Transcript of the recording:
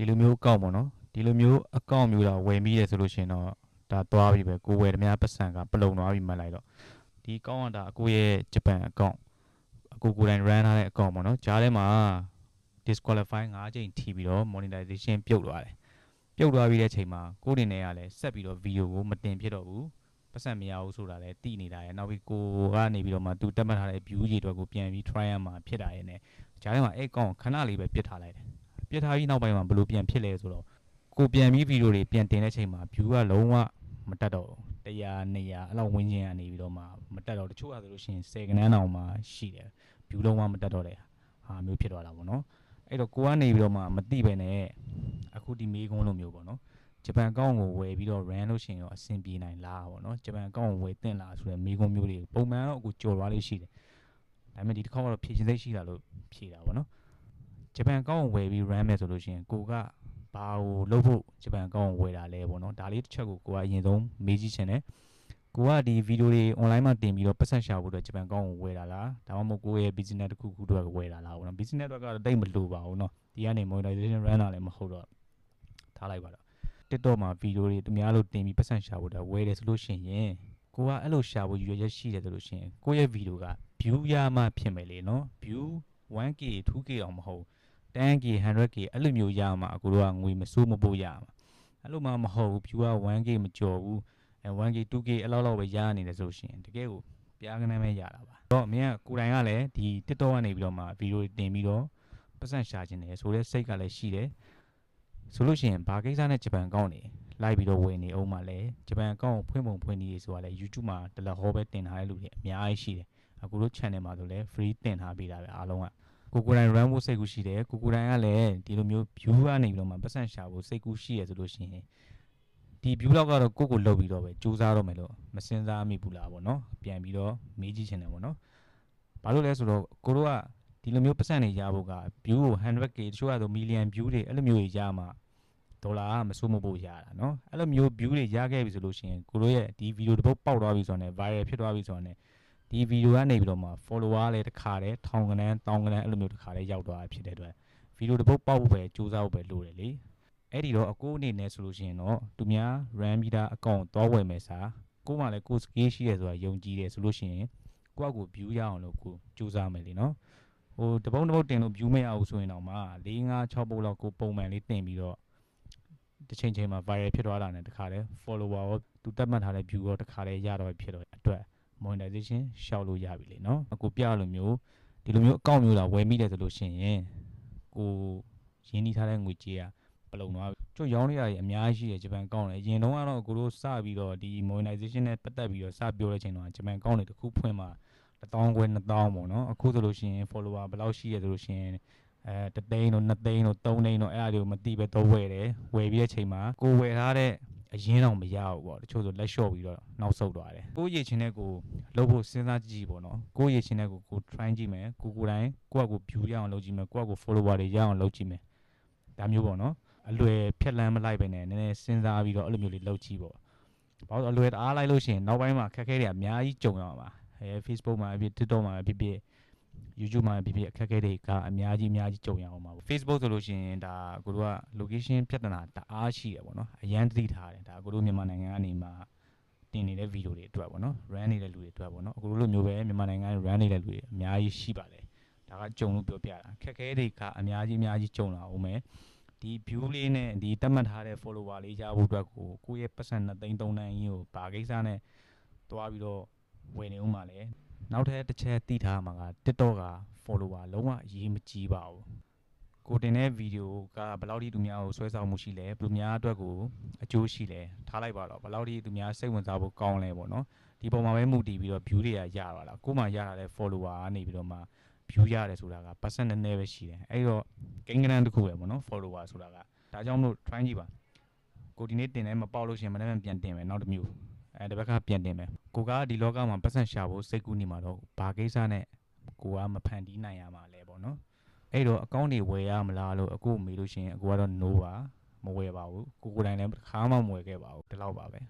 ဒီလိုမျိုးအကောင့်ပေါ့နော်ဒီလိုမျိုးအကောင့်မျိုးတော့ဝယ်မိတယ်ဆိုလို့ရှိရင်တော့ဒါသွားပြီပဲကိုဝယ်သမျှပတ်စံကပလုံသွားပြီမှတ်လိုက်တော့ဒီအကောင့်ကဒါအကိုရဲ့ဂျပန်အကောင့်အကိုကိုယ်တိုင် run ထားတဲ့အကောင့်ပေါ့နော်ဂျားထဲမှာ disqualify 5ချိန်ထိပြီးတော့ monetization ပြုတ်သွားတယ်ပြုတ်သွားပြီးတဲ့အချိန်မှာကိုယ်တင်နေရလဲဆက်ပြီးတော့ video ကိုမတင်ဖြစ်တော့ဘူးပတ်စံမရဘူးဆိုတာလဲတိနေတာရယ်နောက်ပြီးကိုကနေပြီးတော့မှသူတက်မှတ်ထားတဲ့ view ကြီးတွေအတွက်ကိုပြန်ပြီး try ရမှာဖြစ်တာရယ်နဲ့ဂျားထဲမှာအဲ့အကောင့်ခဏလေးပဲပြစ်ထားလိုက်တယ် ပြစ်ထားပြီးနောက်ပိုင်းမှာဘယ်လိုပြန်ဖြစ်လဲဆိုတော့ကိုပြန်ပြီးဗီဒီယိုတွေပြန်တင်တဲ့ချိန်မှာ view ကလုံးဝမတက်တော့ဘူး100 200အဲ့လောက်ဝန်းကျင်ကနေပြီးတော့မှမတက်တော့တချို့ဟာဆိုလို့ရှိရင်10ကနန်းတောင်မှရှိတယ် view လုံးဝမတက်တော့တဲ့ဟာမျိုးဖြစ်သွားတာပေါ့နော်အဲ့တော့ကိုကနေပြီးတော့မှမသိပဲနဲ့အခုဒီမေးခွန်းလိုမျိုးပေါ့နော်ဂျပန်အကောင့်ကိုဝယ်ပြီးတော့ run လို့ရှိရင်တော့အဆင်ပြေနိုင်လားပေါ့နော်ဂျပန်အကောင့်ကိုဝယ်တင်လားဆိုတဲ့မေးခွန်းမျိုးတွေပုံမှန်တော့အခုကြော်သွားလေးရှိတယ်ဒါပေမဲ့ဒီတစ်ခေါက်ကတော့ဖြည့်ချင်းသိရှိတာလို့ဖြေတာပေါ့နော် ဂျပန်ကောင်းဝယ်ပြီး run မယ်ဆိုလို့ရှိရင်ကိုကဘာကိုလုပ်ဖို့ဂျပန်ကောင်းဝယ်တာလဲပေါ့နော်ဒါလေးတစ်ချက်ကိုကိုကအရင်ဆုံးမေးကြည့်ချင်တယ်ကိုကဒီဗီဒီယိုတွေ online မှာတင်ပြီးတော့ပတ်ဆက်ရှာဖို့အတွက်ဂျပန်ကောင်းကိုဝယ်တာလားဒါမှမဟုတ်ကိုရဲ့ business တစ်ခုခုအတွက်ဝယ်တာလားပေါ့နော် business အတွက်ကတော့တိတ်မလိုပါဘူးနော်ဒီကနေ monetization run တာလည်းမဟုတ်တော့ထားလိုက်ပါတော့ TikTok မှာဗီဒီယိုတွေသူများလို့တင်ပြီးပတ်ဆက်ရှာဖို့အတွက်ဝယ်တယ်ဆိုလို့ရှိရင်ကိုကအဲ့လိုရှာဖို့ရည်ရွယ်ချက်ရှိတယ်ဆိုလို့ရှိရင်ကိုရဲ့ဗီဒီယိုက view ရမှဖြစ်မယ်လေနော် view 1k 2k အောင်မဟုတ်ဘူး 10k 100k အဲ့လိုမျိုးရမှာအကိုတို့ကငွေမစိုးမပို့ရမှာအဲ့လိုမှမဟုတ်ဘူး view က 1k မကျော်ဘူးအဲ 1k 2k အဲ့လောက်လောက်ပဲရနေတယ်ဆိုလို့ရှိရင်တကယ်ကိုပြားကနန်းပဲရတာပါတော့မင်းကကိုယ်တိုင်ကလည်းဒီ TikTok ကနေပြီးတော့မှဗီဒီယိုတင်ပြီးတော့ပတ်စံရှာခြင်းတယ်ဆိုတော့စိတ်ကလည်းရှိတယ်ဆိုလို့ရှိရင်ဘာကိစ္စနဲ့ဂျပန်အကောင့်နေလိုက်ပြီးတော့ဝင်နေအောင်မှလည်းဂျပန်အကောင့်ကိုဖွင့်ပုံဖွင့်နည်းဆိုတာလည်း YouTube မှာတလဟောပဲတင်ထားတဲ့လူတွေအများကြီးရှိတယ်အခုတို့ channel မှာဆိုလည်း free တင်ထားပေးတာပဲအားလုံးက ကိုကိုယ်တိုင် run ဖို့စိတ်ကူးရှိတယ်ကိုကိုယ်တိုင်ကလည်းဒီလိုမျိုး view ကနေပြီးတော့မှပတ်စံရှာဖို့စိတ်ကူးရှိရဆိုလို့ရှိရင်ဒီ view လောက်ကတော့ကိုယ့်ကိုလှုပ်ပြီးတော့ပဲစူးစမ်းတော့မယ်လို့မစင်စားမိဘူးလားပေါ့နော်ပြန်ပြီးတော့မေးကြည့်ချင်တယ်ပေါ့နော်ဘာလို့လဲဆိုတော့ကိုတို့ကဒီလိုမျိုးပတ်စံတွေရဖို့က view ကို 100k တချို့ကတော့ million view တွေအဲ့လိုမျိုးတွေရမှာဒေါ်လာကမစိုးမဖို့ရတာเนาะအဲ့လိုမျိုး view တွေရခဲ့ပြီဆိုလို့ရှိရင်ကိုတို့ရဲ့ဒီ video တစ်ပုတ်ပေါက်သွားပြီဆိုတော့ viral ဖြစ်သွားပြီဆိုတော့ ဒီဗီဒီယိုကနေပြီးတော့မှ follower လည်းတစ်ခါတည်းထောင်ကနန်းတောင်ကနန်းအဲ့လိုမျိုးတစ်ခါတည်းရောက်သွားတာဖြစ်တဲ့အတွက်ဗီဒီယိုတစ်ပုတ်ပေါက်ဖို့ပဲစူးစမ်းဖို့ပဲလိုတယ်လေအဲ့ဒီတော့အကိုအနေနဲ့ဆိုလို့ရှိရင်တော့သူများ RAM ပြီးသားအကောင့်သွားဝယ်မယ်စာကိုမှလည်းကို skill ရှိရဲဆိုတာယုံကြည်တယ်ဆိုလို့ရှိရင်ကိုယ့်အကို view ရအောင်လို့ကိုစူးစမ်းမယ်လေနော်ဟိုတပုံးတပုတ်တင်လို့ view မရဘူးဆိုရင်တော့မှ၄၅6ပုတ်လောက်ကိုပုံမှန်လေးတင်ပြီးတော့တစ်ချိန်ချိန်မှာ viral ဖြစ်သွားတာနဲ့တခါတည်း follower ရောသူတက်မှတ်ထားတဲ့ view ရောတခါတည်းရတော့ဖြစ်တော့အတွက် monetization ရှောက်လို့ရပြီလေနော်အခုပြလိုမျိုးဒီလိုမျိုးအကောင့်မျိုးလာဝယ်မိတယ်ဆိုလို့ရှိရင်ကိုရင်းနှီးထားတဲ့ငွေကြေးကပလုံသွားပြီကျို့ရောင်းနေရည်အများကြီးရှိတယ်ဂျပန်အကောင့်လေအရင်တော့ကတော့ကိုတို့စပြီးတော့ဒီ monetization နဲ့ပတ်သက်ပြီးတော့စပြောတဲ့ချိန်တော့ဂျပန်အကောင့်တွေတစ်ခုဖွင့်မှာ1000ခွဲ2000ပေါ့နော်အခုဆိုလို့ရှိရင် follower ဘယ်လောက်ရှိရဆိုလို့ရှိရင်အဲတသိန်းတို့2သိန်းတို့3သိန်းတို့အဲ့အရာတွေကိုမသိပဲတော့ဝယ်တယ်ဝယ်ပြီးတဲ့ချိန်မှာကိုဝယ်ထားတဲ့ အရင်တော့မရဘူးပေါ့တချို့ဆိုလက်လျှော့ပြီးတော့နောက်ဆုတ်သွားတယ်ကိုရည်ချင်းတဲ့ကိုလှုပ်ဖို့စဉ်းစားကြည့်ကြည့်ပေါ့နော်ကိုရည်ချင်းတဲ့ကိုကို try ကြည့်မယ်ကိုကိုတိုင်းကိုယ့်အကို view ရအောင်လုပ်ကြည့်မယ်ကိုယ့်အကို follower တွေရအောင်လုပ်ကြည့်မယ်ဒါမျိုးပေါ့နော်အလွယ်ဖြက်လန်းမလိုက်ပဲနဲ့နည်းနည်းစဉ်းစားပြီးတော့အဲ့လိုမျိုးလေးလုပ်ကြည့်ပေါ့ဘာလို့အလွယ်တအားလိုက်လို့ရှိရင်နောက်ပိုင်းမှာခက်ခဲတွေအများကြီးကြုံရမှာအဲ Facebook မှာဖြစ် TikTok မှာဖြစ်ဖြစ် YouTube မှာဖြစ်ဖြစ်အခက်အခဲတွေကအများကြီးအများကြီးကြုံရအောင်ပါပေါ့ Facebook ဆိုလို့ရှိရင်ဒါကိုတို့က location ပြဿနာတအားရှိတယ်ပေါ့နော်အရန်သတိထားတယ်ဒါကိုတို့မြန်မာနိုင်ငံကနေမှတင်နေတဲ့ဗီဒီယိုတွေအတွက်ပေါ့နော် run နေတဲ့လူတွေအတွက်ပေါ့နော်အခုလိုမျိုးပဲမြန်မာနိုင်ငံ run နေတဲ့လူတွေအများကြီးရှိပါတယ်ဒါကကြုံလို့ပြောပြတာခက်ခဲတွေကအများကြီးအများကြီးကြုံလာအောင်မယ်ဒီ view လေးနဲ့ဒီတတ်မှတ်ထားတဲ့ follower လေးရဖို့အတွက်ကိုကိုယ့်ရဲ့ပတ်စံ2သိန်း3တန်းကြီးကိုဘာကိစ္စနဲ့တွားပြီးတော့ဝယ်နေဦးမှာလဲ နောက်ထပ်တစ်ချက်သိထားမှာက TikTok က follower လုံးဝအရေးမကြီးပါဘူးကိုတင်တဲ့ဗီဒီယိုကဘယ်လောက်ထိသူများကိုဆွဲဆောင်မှုရှိလဲဘယ်သူများအတွက်ကိုအကျိုးရှိလဲထားလိုက်ပါတော့ဘယ်လောက်ထိသူများစိတ်ဝင်စားဖို့ကောင်းလဲပေါ့နော်ဒီပုံမှာပဲမူတည်ပြီးတော့ view တွေကရပါလားကိုမှရတာတဲ့ follower ကနေပြီးတော့မှ view ရတယ်ဆိုတာက percent နည်းနည်းပဲရှိတယ်အဲ့တော့ကိန်းဂဏန်းတစ်ခုပဲပေါ့နော် follower ဆိုတာကဒါကြောင့်မလို့ try ကြည့်ပါကိုဒီနေ့တင်တယ်မပေါက်လို့ရှိရင်မနေ့ကပြန်တင်မယ်နောက်တစ်မျိုးအဲတစ်ဘက်ကပြန်တင်မယ် ကိုကဒီလောကမှာပတ်စံရှာဖို့စိတ်ကူးနေမှာတော့ဘာကိစ္စနဲ့ကိုကမဖန်တီးနိုင်ရမှာလဲပေါ့နော်အဲ့တော့အကောင့်တွေဝယ်ရမလားလို့အခုမေးလို့ရှိရင်အကိုကတော့ no ပါမဝယ်ပါဘူးကိုကိုယ်တိုင်လည်းတစ်ခါမှမဝယ်ခဲ့ပါဘူးဒီလောက်ပါပဲ